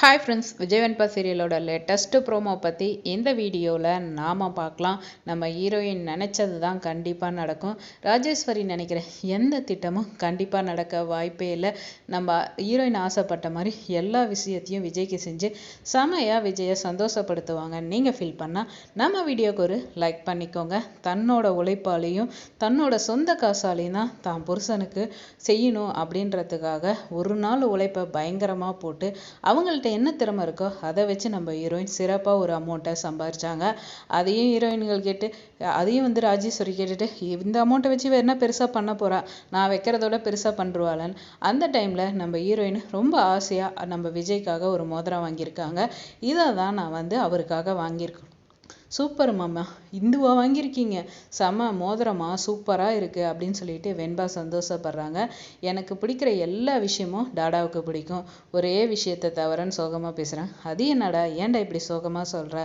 Hi friends Vijay Venba சீரியலோட latest promo பற்றி இந்த வீடியோவில் நாம் பார்க்கலாம். நம்ம ஹீரோயின் நினச்சது தான் கண்டிப்பாக நடக்கும். ராஜேஸ்வரி நினைக்கிற எந்த திட்டமும் கண்டிப்பாக நடக்க வாய்ப்பே இல்லை. நம்ம ஹீரோயின் ஆசைப்பட்ட மாதிரி எல்லா விஷயத்தையும் விஜய்க்கு செஞ்சு செமையாக விஜயை சந்தோஷப்படுத்துவாங்க. நீங்கள் ஃபீல் பண்ணால் நம்ம வீடியோக்கு ஒரு லைக் பண்ணிக்கோங்க. தன்னோட உழைப்பாலையும் தன்னோட சொந்த காசாலையும் தான் தான் புருஷனுக்கு செய்யணும் அப்படின்றதுக்காக ஒரு நாள் உழைப்பை பயங்கரமாக போட்டு அவங்கள்ட்ட என்ன திறமை இருக்கோ அதை வச்சு நம்ம ஹீரோயின் சிறப்பாக ஒரு அமௌண்ட்டை சம்பாரிச்சாங்க. அதையும் ஹீரோயின்கள் கேட்டு அதையும் வந்து ராஜேஸ்வரி கேட்டுட்டு இந்த அமௌண்ட்டை வச்சு வேறு என்ன பெருசாக பண்ண போகிறா நான் வைக்கிறதோட பெருசாக பண்ணுருவாளன்னு அந்த டைமில் நம்ம ஹீரோயின் ரொம்ப ஆசையாக நம்ம விஜய்க்காக ஒரு மோதிரம் வாங்கியிருக்காங்க. இதை தான் நான் வந்து அவருக்காக வாங்கியிருக்கேன் சூப்பர் மாமா இந்துவா வாங்கியிருக்கீங்க. செம மோதிரமா சூப்பராக இருக்குது அப்படின்னு சொல்லிட்டு வெண்பா சந்தோஷப்படுறாங்க. எனக்கு பிடிக்கிற எல்லா விஷயமும் டாடாவுக்கு பிடிக்கும். ஒரே விஷயத்தை தவிரன்னு சோகமாக பேசுகிறேன் அது என்னடா? ஏன்டா இப்படி சோகமாக சொல்கிற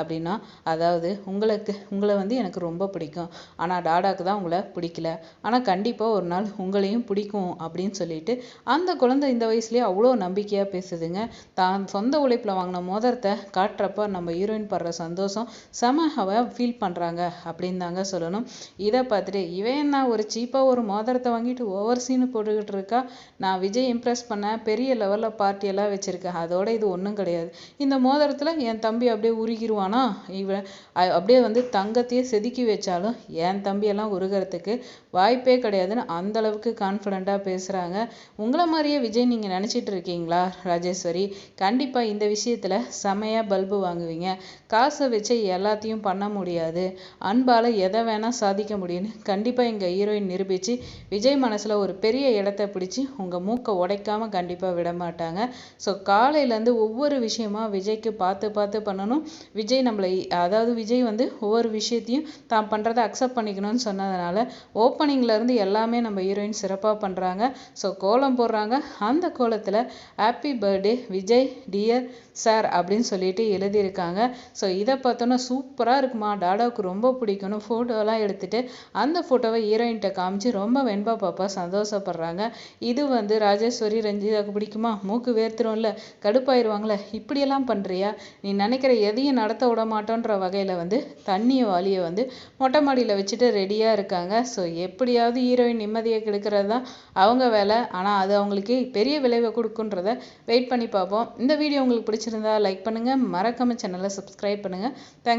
அப்படின்னா அதாவது உங்களுக்கு உங்களை வந்து எனக்கு ரொம்ப பிடிக்கும். ஆனால் டாடாவுக்கு தான் உங்களை பிடிக்கல. ஆனால் கண்டிப்பாக ஒரு நாள் உங்களையும் பிடிக்கும் அப்படின்னு சொல்லிட்டு அந்த குழந்தை இந்த வயசுலேயே அவ்வளோ நம்பிக்கையாக பேசுதுங்க. தான் சொந்த உழைப்பில் வாங்கின மோதிரத்தை காட்டுறப்ப நம்ம ஹீரோயின் படுற சந்தோஷம் செம ஃபீல் பண்ணுறாங்க அப்படின்னு தாங்க சொல்லணும். இதை பார்த்துட்டு இவன் என்ன ஒரு சீப்பாக ஒரு மோதிரத்தை வாங்கிட்டு ஓவர் சீனு போட்டுக்கிட்டு இருக்கா? நான் விஜய் இம்ப்ரெஸ் பண்ண பெரிய லெவலில் பார்ட்டியெல்லாம் வச்சுருக்கேன் அதோட இது ஒன்றும் கிடையாது. இந்த மோதிரத்தில் என் தம்பி அப்படியே உருகிருவானா? இவன் அப்படியே வந்து தங்கத்தையே செதுக்கி வச்சாலும் என் தம்பியெல்லாம் உருகிறதுக்கு வாய்ப்பே கிடையாதுன்னு அந்த அளவுக்கு கான்ஃபிடண்ட்டாக பேசுகிறாங்க உங்களை மாதிரியே விஜய் நீங்கள் நினச்சிட்டு இருக்கீங்களா ராஜேஸ்வரி? கண்டிப்பாக இந்த விஷயத்தில் செமையாக பல்பு வாங்குவீங்க. காசை வச்சு எல்லாத்தையும் பண்ண முடியாது. அன்பால் எதை வேணால் சாதிக்க முடியும்னு கண்டிப்பாக எங்கள் ஹீரோயின் நிரூபித்து விஜய் மனசில் ஒரு பெரிய இடத்த பிடிச்சி உங்கள் மூக்கை உடைக்காமல் கண்டிப்பாக விட மாட்டாங்க. ஸோ காலையிலேருந்து ஒவ்வொரு விஷயமா விஜய்க்கு பார்த்து பார்த்து பண்ணணும். விஜய் நம்மளை அதாவது விஜய் வந்து ஒவ்வொரு விஷயத்தையும் தான் பண்ணுறதை அக்செப்ட் பண்ணிக்கணும்னு சொன்னதுனால ஓப்பனிங்லேருந்து எல்லாமே நம்ம ஹீரோயின் சிறப்பாக பண்ணுறாங்க ஸோ கோலம் போடுறாங்க. அந்த கோலத்தில் happy birthday Vijay dear sir அப்படின்னு சொல்லிட்டு எழுதியிருக்காங்க. ஸோ இதை பார்த்தோன்னா சூப்பராக இருக்குமா? டாடாவுக்கு ரொம்ப பிடிக்கும்னு ஃபோட்டோலாம் எடுத்துகிட்டு அந்த ஃபோட்டோவை ஹீரோயின்கிட்ட காமிச்சு ரொம்ப வெண்பா பாப்பா சந்தோஷப்படுறாங்க. இது வந்து ராஜேஸ்வரி ரஞ்சிதாவுக்கு பிடிக்குமா? மூக்கு வேர்த்துரும்ல கடுப்பாயிருவாங்களே இப்படியெல்லாம் பண்ணுறியா நீ நினைக்கிற எதையும் நடத்த விட மாட்டோன்ற வகையில் வந்து தண்ணியை வாலியை வந்து மொட்டை மாடியில் வச்சுட்டு ரெடியாக இருக்காங்க. ஸோ எப்படியாவது ஹீரோயின் நிம்மதியை கெடுக்கிறது தான் அவங்க வேலை. ஆனால் அது அவங்களுக்கு பெரிய விளைவை கொடுக்குன்றத வெயிட் பண்ணி பார்ப்போம். இந்த வீடியோ உங்களுக்கு பிடிச்சிருந்தா லைக் பண்ணுங்கள் மறக்காம சேனலை சப்ஸ்கிரைப் பண்ணுங்கள் தேங்க்ஸ்